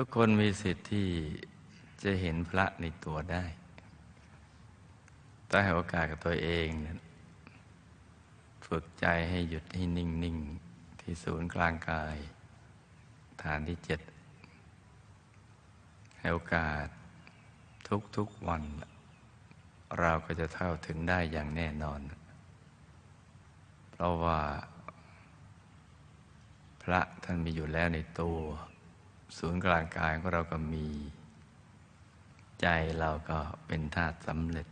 ทุกคนมีสิทธิ์ที่จะเห็นพระในตัวได้ต้องให้โอกาสกับตัวเองนะฝึกใจให้หยุดให้นิ่งนิ่งที่ศูนย์กลางกาย ฐานที่เจ็ดให้โอกาสทุกทุกวัน เราก็จะเท่าถึงได้อย่างแน่นอน เพราะว่า พระท่านมีอยู่แล้วในตัว ศูนย์กลางกายของเราก็มี ใจเราก็เป็นธาตุสำเร็จ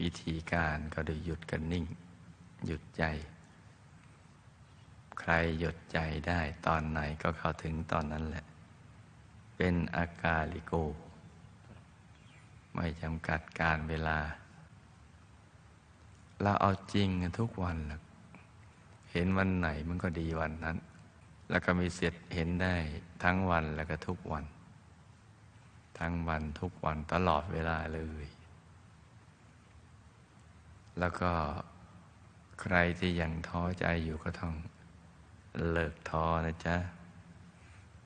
วิธีการก็โดยหยุดกันนิ่ง หยุดใจ ใครหยุดใจได้ตอนไหนก็เข้าถึงตอนนั้นแหละ เป็นอากาลิโก ไม่จำกัดการเวลา เราเอาจริงทุกวันหรอกเห็นวันไหนมันก็ดีวันนั้น แล้วก็มีเสร็จเห็นได้ทั้งวันแล้วก็ทุกวัน ทั้งวันทุกวันตลอดเวลาเลย แล้วก็ใครที่ยังท้อใจอยู่ก็ต้องเลิกท้อนะจ๊ะ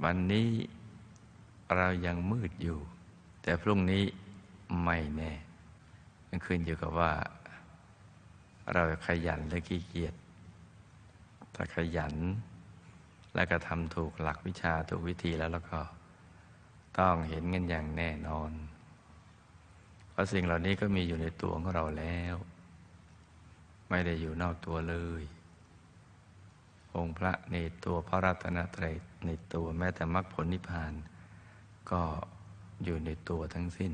วันนี้เรายังมืดอยู่ แต่พรุ่งนี้ไม่แน่มันขึ้นอยู่กับว่า เราขยันและขี้เกียจถ้าขยัน และก็ทำถูกหลักวิชาถูกวิธีแล้วแล้วก็ ต้องเห็นกันอย่างแน่นอน เพราะสิ่งเหล่านี้ก็มีอยู่ในตัวของเราแล้ว ไม่ได้อยู่นอกตัวเลย องค์พระในตัวพระรัตนตรัยในตัวแม้แต่มรรคผลนิพพาน ก็อยู่ในตัวทั้งสิ้น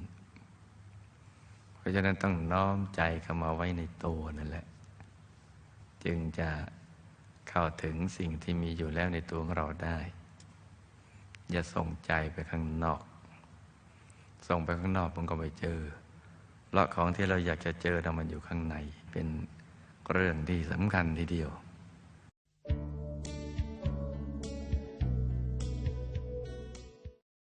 เพราะฉะนั้นต้องน้อมใจเข้ามาไว้ในตัวนั่นแหละ จึงจะ เข้าถึงสิ่งที่มีอยู่แล้วในตัวของเราได้ อย่าส่งใจไปข้างนอก ส่งไปข้างนอกมันก็ไม่เจอเพราะของที่เราอยากจะเจอมันอยู่ข้างในเป็นเรื่องที่สำคัญทีเดียว